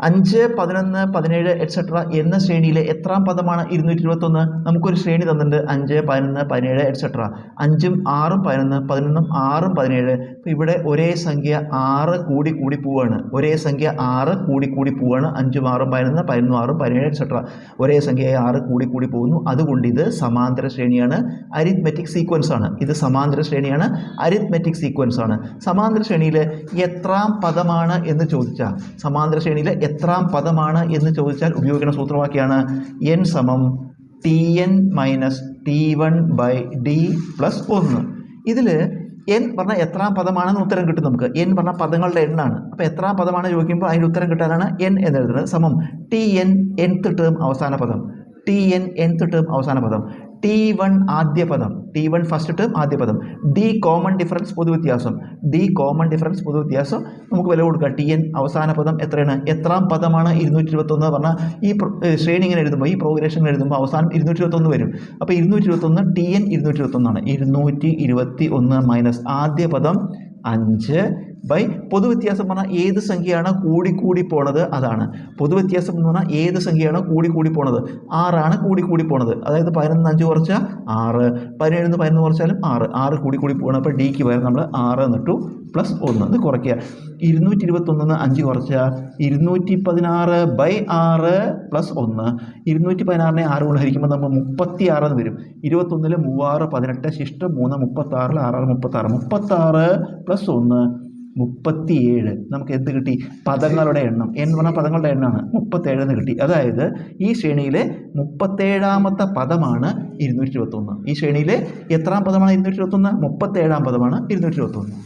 അഞ്ച് പതിനൊന്ന് പതിനേഴ് എക്സെട്ര എന്ന ശ്രേണിയിലെ എത്രാം പദമാണ് ഇരുന്നൂറ്റി ഇരുപത്തൊന്ന് നമുക്കൊരു ശ്രേണി തന്നിട്ടുണ്ട്. അഞ്ച് പതിനൊന്ന് പതിനേഴ് എക്സെട്ര അഞ്ചും ആറും പതിനൊന്ന് പതിനൊന്നും ആറും പതിനേഴ്. അപ്പോൾ ഇവിടെ ഒരേ സംഖ്യ ആറ് കൂടി കൂടി പോവാണ്. ഒരേ സംഖ്യ ആറ് കൂടി കൂടി പോവാണ്. അഞ്ചും ആറും പതിനൊന്ന് പതിനൊന്നും ആറും പതിനേഴ് എക്സെട്ര ഒരേ സംഖ്യയായി ആറ് കൂടി കൂടി പോകുന്നു. അതുകൊണ്ട് ഇത് സമാന്തര ശ്രേണിയാണ്. അരിത്മെറ്റിക് സീക്വൻസ് ആണ്. ഇത് സമാന്തര ശ്രേണിയാണ്. അരിത്മെറ്റിക് സീക്വൻസ് ആണ്. സമാന്തര ശ്രേണിയിൽ എത്രാം പദമാണ് എന്ന് ചോദിച്ചാൽ സമാന്തര ശ്രേണിയിൽ എത്രാം പദമാണ് എന്ന് ചോദിച്ചാൽ ഉപയോഗിക്കുന്ന സൂത്രവാക്യമാണ് എൻ സമം T N minus T one by D plus ഒന്ന്. ഇതിൽ എൻ പറഞ്ഞാൽ എത്രാം പദമാണെന്ന് ഉത്തരം കിട്ടും നമുക്ക്. എൻ പറഞ്ഞാൽ പദങ്ങളുടെ എണ്ണാണ് അപ്പോൾ എത്രാം പദമാണ് ചോദിക്കുമ്പോൾ അതിന്റെ ഉത്തരം കിട്ടാനാണ് എൻ എന്ന് എഴുതുന്നത്. സമം ടി എൻ എൻത്ത് ടേം അവസാന പദം. ടി എൻ എൻത്ത് ടേം അവസാന പദം. ടി വൺ ആദ്യ പദം ടി വൺ ഫസ്റ്റ് ടേം ആദ്യ പദം ഡി കോമൺ ഡിഫറൻസ് പൊതുവ്യത്യാസം. ഡി കോമൺ ഡിഫറൻസ് പൊതുവ്യത്യാസം. നമുക്ക് വില കൊടുക്കുക ടി എൻ അവസാന പദം എത്രയാണ്? എത്രാം പദമാണ് ഇരുന്നൂറ്റി ഇരുപത്തൊന്ന് പറഞ്ഞാൽ ഈ ശ്രേണി ഇങ്ങനെ എഴുതുമ്പോൾ ഈ പ്രോഗ്രഷൻ എഴുതുമ്പോൾ അവസാനം ഇരുന്നൂറ്റി ഇരുപത്തൊന്ന് വരും. അപ്പോൾ ഇരുന്നൂറ്റി ഇരുപത്തൊന്ന് ടി എൻ ഇരുന്നൂറ്റി ഇരുപത്തൊന്നാണ് ഇരുന്നൂറ്റി ഇരുപത്തി ഒന്ന് മൈനസ് ആദ്യ പദം അഞ്ച് ബൈ പൊതുവ്യത്യാസം പറഞ്ഞാൽ ഏത് സംഖ്യയാണ് കൂടി കൂടി പോണത് അതാണ്. പൊതുവ്യത്യാസം എന്ന് പറഞ്ഞാൽ ഏത് സംഖ്യയാണ് കൂടി കൂടി പോണത്? ആറാണ് കൂടി കൂടി പോണത്. അതായത് പതിനൊന്ന് അഞ്ച് കുറച്ചാൽ ആറ്. പതിനേഴ് പതിനൊന്ന് കുറച്ചാലും ആറ്. ആറ് കൂടി കൂടി പോകണം അപ്പോൾ ഡിക്ക് പകരം നമ്മൾ ആറ് എന്നിട്ടു പ്ലസ് ഒന്ന്. ഇത് കുറയ്ക്കുക. ഇരുന്നൂറ്റി ഇരുപത്തൊന്നിന്ന് അഞ്ച് കുറച്ചാൽ ഇരുന്നൂറ്റി പതിനാറ് ബൈ ആറ് പ്ലസ് ഒന്ന്. ഇരുന്നൂറ്റി പതിനാറിനെ ആറ് കൊണ്ട് ഹരിക്കുമ്പോൾ നമ്മൾ മുപ്പത്തി ആറെന്ന് വരും. ഇരുപത്തൊന്നിൽ മൂവാറ് പതിനെട്ട് ശിഷ്ടം മൂന്ന് മുപ്പത്താറിൽ ആറാറ് മുപ്പത്താറ്. മുപ്പത്താറ് പ്ലസ് ഒന്ന്. മുപ്പത്തിയേഴ്. നമുക്ക് എന്ത് കിട്ടി? പദങ്ങളുടെ എണ്ണം. എന്ന് പറഞ്ഞാൽ പദങ്ങളുടെ എണ്ണമാണ് മുപ്പത്തേഴ് എന്ന് കിട്ടി. അതായത് ഈ ശ്രേണിയിലെ മുപ്പത്തേഴാമത്തെ പദമാണ് ഇരുന്നൂറ്റി ഇരുപത്തൊന്ന്. ഈ ശ്രേണിയിലെ എത്രാം പദമാണ് ഇരുന്നൂറ്റി ഇരുപത്തൊന്ന്? മുപ്പത്തേഴാം പദമാണ് ഇരുന്നൂറ്റി ഇരുപത്തൊന്ന്.